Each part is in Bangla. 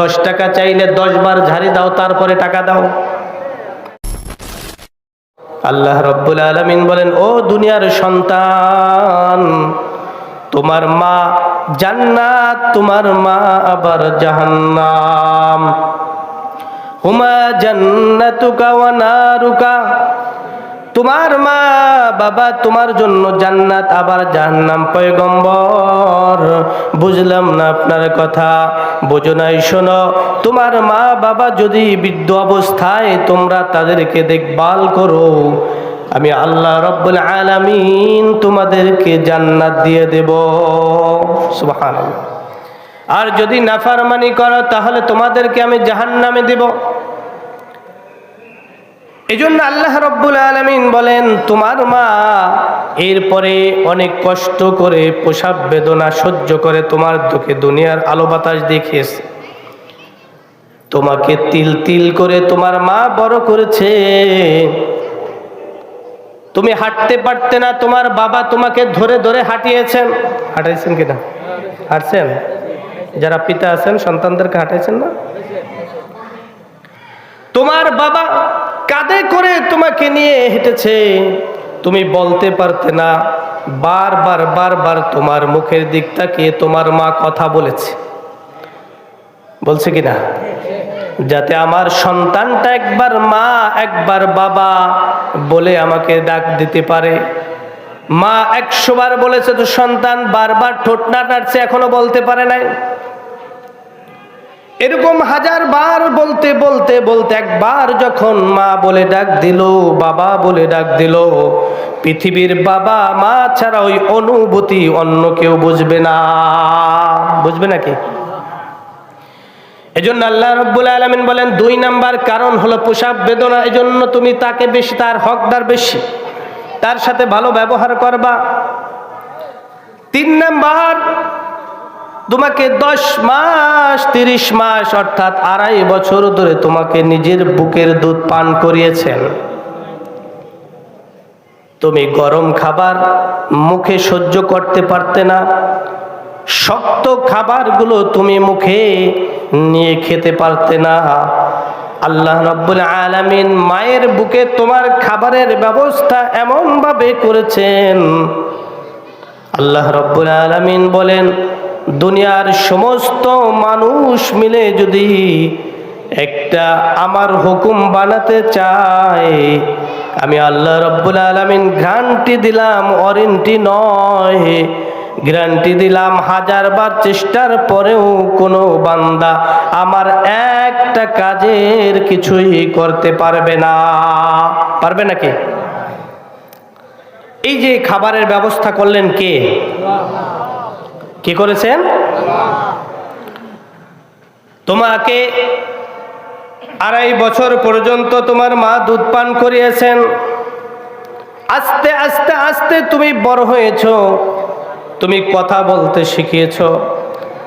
দশ টাকা চাইলে দশ বার ঝাড়ি দাও, তারপরে টাকা দাও। আল্লাহ রব্বুল আলমিন বলেন, ও দুনিয়ার সন্তান, তোমার মা জান্নাত, তোমার মা আবার জাহান্নাম। হুমা জান্নাতুকা ওয়া নারুকা তোমার মা বাবা তোমার জন্য জান্নাত, আবার জাহান্নাম পয়গম্বর। বুঝলাম না আপনার কথা, বোঝো নাই, শোনো। তোমার মা বাবা যদি বৃদ্ধ অবস্থায় তোমরা তাদেরকে দেখভাল করো, আমি আল্লাহ রব্বুল আলামিন তোমাদেরকে জান্নাত দিয়ে দেব। সুবহানাল্লাহ। আর যদি নাফারমানি করো, তাহলে তোমাদেরকে আমি জাহান্নামে দেব। এই জন্য আল্লাহ রব্বুল আলমিন বলেন, তোমার মা এরপরে অনেক কষ্ট করে পোশাক বেদনা সহ্য করে তোমার তোকে দুনিয়ার আলো বাতাস দেখিয়েছে। তোমাকে তিল তিল করে তোমার মা বড় করেছে। তুমি হাঁটতে পারতে না, তোমার বাবা তোমাকে ধরে ধরে হাঁটিয়েছেন। হাঁটাইছেন কিনা হাঁটছেন? যারা পিতা আছেন, সন্তানদেরকে হাঁটাইছেন না? তোমার বাবা কাঁধে করে তোমাকে নিয়ে হেঁটেছে? তুমি বলতে পারতে না, বারবার বারবার তোমার মুখের দিক তাকিয়ে তোমার মা কথা বলেছে। বলছে কি না? যাতে আমার সন্তানটা একবার মা, একবার বাবা বলে আমাকে ডাক দিতে পারে। মা একশোবার বলেছে তো সন্তান বারবার ঠোঁট না নাড়ছে, এখনও বলতে পারে নাই। এরকম হাজার বার বলতে বলতে বলতে একবার যখন মা বলে ডাক দিল, বাবা বলে ডাক দিল, পৃথিবীর বাবা মা ছাড়া ওই অনুভূতি অন্য কেউ বুঝবে না। বুঝবে নাকি? এজন্য আল্লাহ রব্বুল আলমিন বলেন, দুই নাম্বার কারণ হলো পোশাক বেদনা। এজন্য তুমি তাকে বেশি, তার হকদার বেশি, তার সাথে ভালো ব্যবহার করবা। তিন নাম্বার তোমাকে দশ মাস, তিরিশ মাস, অর্থাৎ আড়াই বছর ধরে তোমাকে নিজের বুকের দুধ পান করিয়েছেন। তুমি গরম খাবার মুখে সহ্য করতে পারতে না। শক্ত খাবারগুলো তুমি মুখে নিয়ে খেতে পারতে না। আল্লাহ রব্বুল আলামিন মায়ের বুকে তোমার খাবারের ব্যবস্থা এমনভাবে করেছেন। আল্লাহ রব্বুল আলামিন বলেন দুনিয়ার সমস্ত মানুষ মিলে যদি একটা আমার হুকুম বানাতে চায়, আমি আল্লাহ রব্বুল আলমিন গ্রান্টি দিলাম, ওয়ারেন্টি নয়। গ্যারান্টি দিলাম হাজার বার চেষ্টার পরেও কোনো বান্দা আমার একটা কাজের কিছুই করতে পারবে না। পারবে নাকি? এই যে খাবারের ব্যবস্থা করলেন কে? কি করেছেন? তোমাকে আড়াই বছর পর্যন্ত তোমার মা দুধ পান করিয়েছেন। আস্তে আস্তে আস্তে তুমি বড় হয়েছ। তুমি কথা বলতে শিখিয়েছ।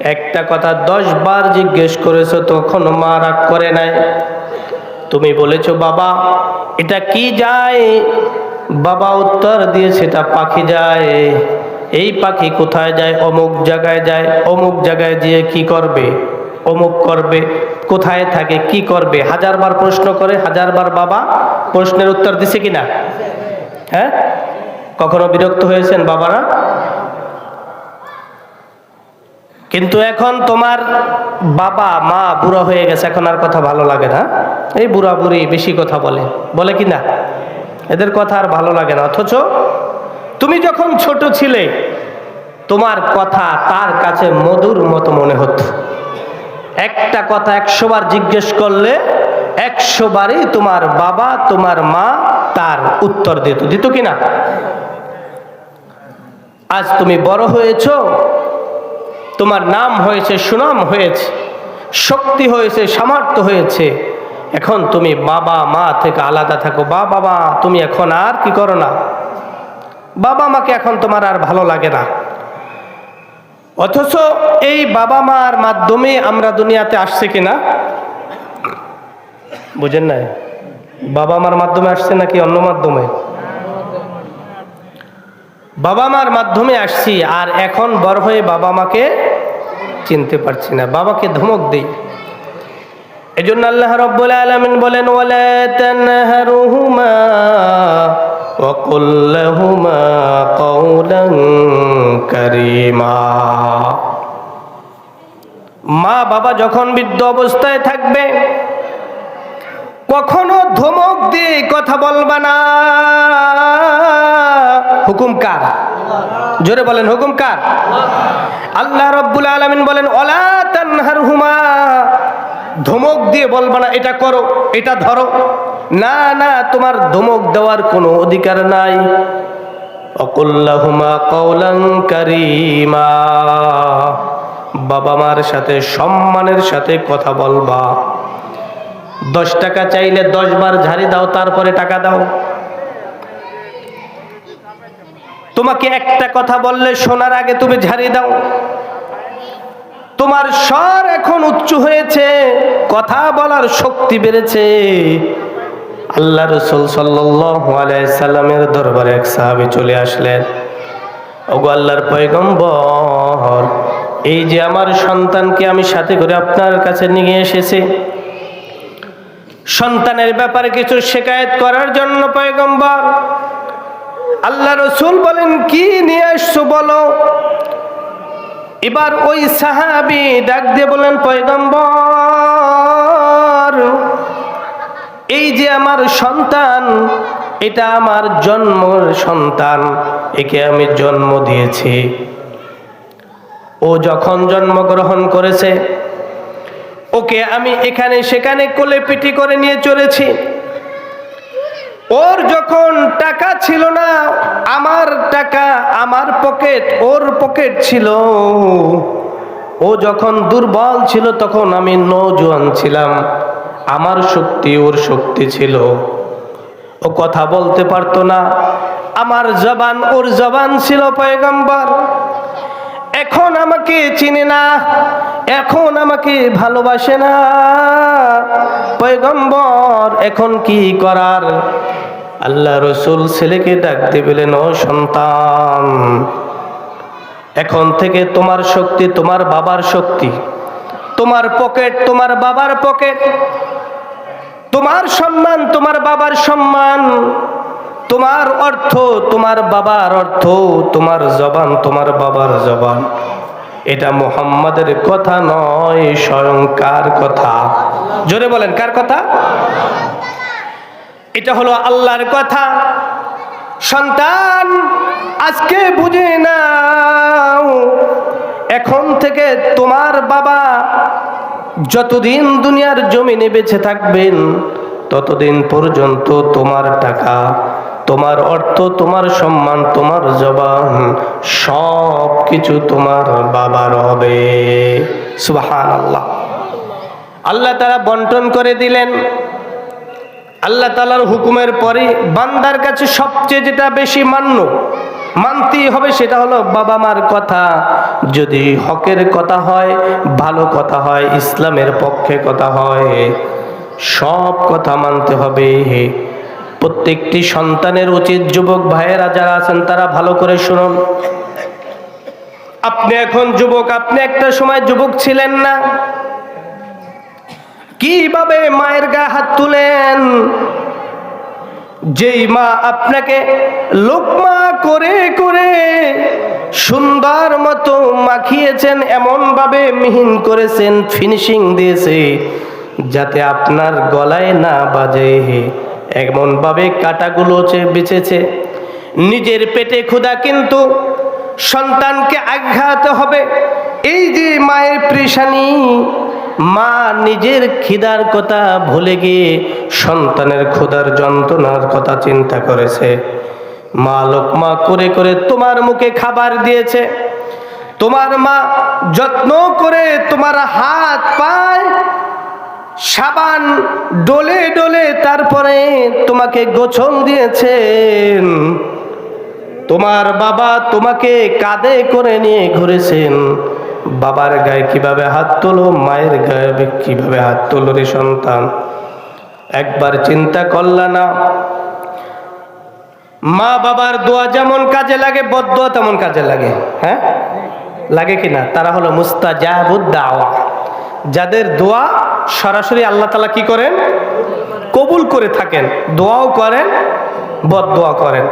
একটা কথা দশ বার জিজ্ঞেস করেছ, তখন মা রাগ করে নাই। তুমি বলেছ, বাবা, এটা কি যায়? বাবা উত্তর দিয়েছে, এটা পাখি যায়। এই পাখি কোথায় যায়? অমুক জায়গায় যায়। অমুক জায়গায় গিয়ে কি করবে? অমুক করবে। কোথায় থাকে? কি করবে? হাজারবার প্রশ্ন করে, হাজারবার বাবা প্রশ্নের উত্তর দিছে কিনা? হ্যাঁ? কখনো বিরক্ত হয়েছেন বাবারা? কিন্তু এখন তোমার বাবা, মা বুড়া হয়ে গেছে। এখন আর কথা ভালো লাগে না। এই বুড়া বুড়ি বেশি কথা বলে। বলে কি না এদের কথা আর ভালো লাগে না। অথচ তুমি যখন ছোট ছিলে, তোমার কথা তার কাছে মধুর মতো মনে হতো। একটা কথা একশো বার জিজ্ঞেস করলে, একশো বারই তোমার বাবা, তোমার মা তার উত্তর দিত। দিত কিনা আজ তুমি বড় হয়েছ, তোমার নাম হয়েছে, সুনাম হয়েছে, শক্তি হয়েছে, সামর্থ্য হয়েছে। এখন তুমি বাবা, মা থেকে আলাদা থাকো। বা বাবা তুমি এখন আর কি করো না? বাবা মাকে এখন তোমার আর ভালো লাগে না। অথচ এই বাবা মার মাধ্যমে আমরা দুনিয়াতে আসছে কিনা? বুঝেন নাই? বাবা মার মাধ্যমে আসছে নাকি অন্য মাধ্যমে? বাবা মার মাধ্যমে আসছি আর এখন বড় হয়ে বাবা মাকে চিনতে পারছি না। বাবাকে ধমক দিই। এই জন্য আল্লাহ রব্বুল আলমিন বলেন, ওয়ালা তানহারুহুমা وقل لهما قولا كريما মা বাবা যখন বৃদ্ধ অবস্থায় থাকবে কখনো ধমক দিয়ে কথা বলবা না হুকুম কার জোরে বলেন হুকুম কার আল্লাহ রব্বুল আলমিন বলেন অলা তানহার হুমা ধমক দিয়ে বলবা না, এটা করো, এটা ধরো। না না, তোমার ধমক দেওয়ার কোনো অধিকার নাই। অকুল্লাহুমা কৌলাং বাবা মার সাথে, সম্মানের সাথে কথা বলবা। দশ টাকা চাইলে দশ বার ঝাড়ি দাও, তারপরে টাকা দাও। তোমাকে একটা কথা বললে, শোনার আগে তুমি ঝাড়ি দাও। তোমার স্বর এখন উচ্চ হয়েছে, কথা বলার শক্তি বেড়েছে। আল্লাহ রসুল সাল্লামের দরবারে এক সাহাবি চলে আসলেন। ওগো আল্লাহর পয়গম্বর, এই যে আমার সন্তানকে আমি সাথে করে আপনার কাছে নিয়ে এসেছি, সন্তানের ব্যাপারে কিছু শেখায়ত করার জন্য পয়গম্বর, আল্লাহ রসুল বলেন, কি নিয়ে আসছো বলো? এবার ওই সাহাবি ডাক দিয়ে বলেন, পয়গম্বর, এই যে আমার সন্তান, এটা আমার জন্মর সন্তান, একে আমি জন্ম দিয়েছি। ও যখন জন্মগ্রহণ করেছে, ওকে আমি এখানে সেখানে কোলে পিটি করে নিয়ে চলেছি। ওর যখন টাকা ছিল না, আমার টাকা আমার পকেট ওর পকেট ছিল। ও যখন দুর্বল ছিল, তখন আমি নৌজোয়ান ছিলাম। আমার শক্তি ওর শক্তি ছিল। ও কথা বলতে পারতো না। আমার জবান ওর জবান ছিল, পয়গম্বর। এখন আমাকে চিনে না, এখন আমাকে ভালোবাসে না। পয়গম্বর, এখন কি করার? আল্লাহ রসুল ছেলেকে ডাকতে পেলেন ও সন্তান, এখন থেকে তোমার শক্তি তোমার বাবার শক্তি। তোমার পকেট তোমার বাবার পকেট। তোমার সম্মান তোমার বাবার সম্মান। তোমার অর্থ তোমার বাবার অর্থ। তোমার জবান তোমার বাবার জবান। এটা মোহাম্মদের কথা নয়, স্বয়ং কার কথা? জোরে বলেন, কার কথা? এটা হলো আল্লাহর কথা। সন্তান, আজকে বুঝে নাও, এখন থেকে তোমার বাবা যতদিন দুনিয়ার জমিনে বেঁচে থাকবেন, ততদিন পর্যন্ত তোমার টাকা, তোমার অর্থ, তোমার সম্মান, তোমার জবান সব কিছু তোমার বাবার হবে। সুবাহান আল্লাহ আল্লাহ তারা বন্টন করে দিলেন। আল্লাহ তালার হুকুমের পরে বান্দার কাছে সবচেয়ে যেটা বেশি মান্য, মানতেই হবে সেটা হলো বাবা মার কথা। যদি হকের কথা হয়, ভালো কথা হয়, ইসলামের পক্ষে কথা হয়, সব কথা মানতে হবে। প্রত্যেকটি সন্তানের উচিত যুবক ভাইয়েরা যারা আছেন, তারা ভালো করে শুনুন। আপনি এখন যুবক, আপনি একটা সময় যুবক ছিলেন না কীভাবে মায়ের গা হাত তুলেন? যেই মা আপনাকে লোকমা করে করে সুন্দর মতো মাখিয়েছেন এমন ভাবে মিহিন করেছেন ফিনিশিং দিয়েছে, যাতে আপনার গলায় না বাজে। এমন ভাবে কাটাগুলো বেঁচেছে, নিজের পেটে ক্ষুধা কিন্তু সন্তানকে আঘাত হবে। এই যে মায়ের পৃশানি মা নিজের খিদার কথা ভুলে গিয়ে সন্তানের ক্ষুধার যন্ত্রণার কথা চিন্তা করেছে। মা লোকমা করে করে তোমার মুখে খাবার দিয়েছে। তোমার মা যত্ন করে তোমার হাত পায়। সাবান ডলে ডলে তারপরে তোমাকে গোছল দিয়েছেন। তোমার বাবা তোমাকে কাঁধে করে নিয়ে ঘুরেছেন। বাবার গায়ে কীভাবে হাত তোলো, মায়ের গায়ে কীভাবে হাত তোলো রে সন্তান? একবার চিন্তা করলা না। মা বাবার দোয়া যেমন কাজে লাগে বদোয়া তেমন কাজে লাগে। হ্যাঁ? লাগে কিনা তারা হলো মুস্তাজাবুদ দাওয়া। যাদের দোয়া সরাসরি আল্লাহ তালা কি করেন? কবুল করে থাকেন। দোয়াও করেন বদ দোয়া করেন।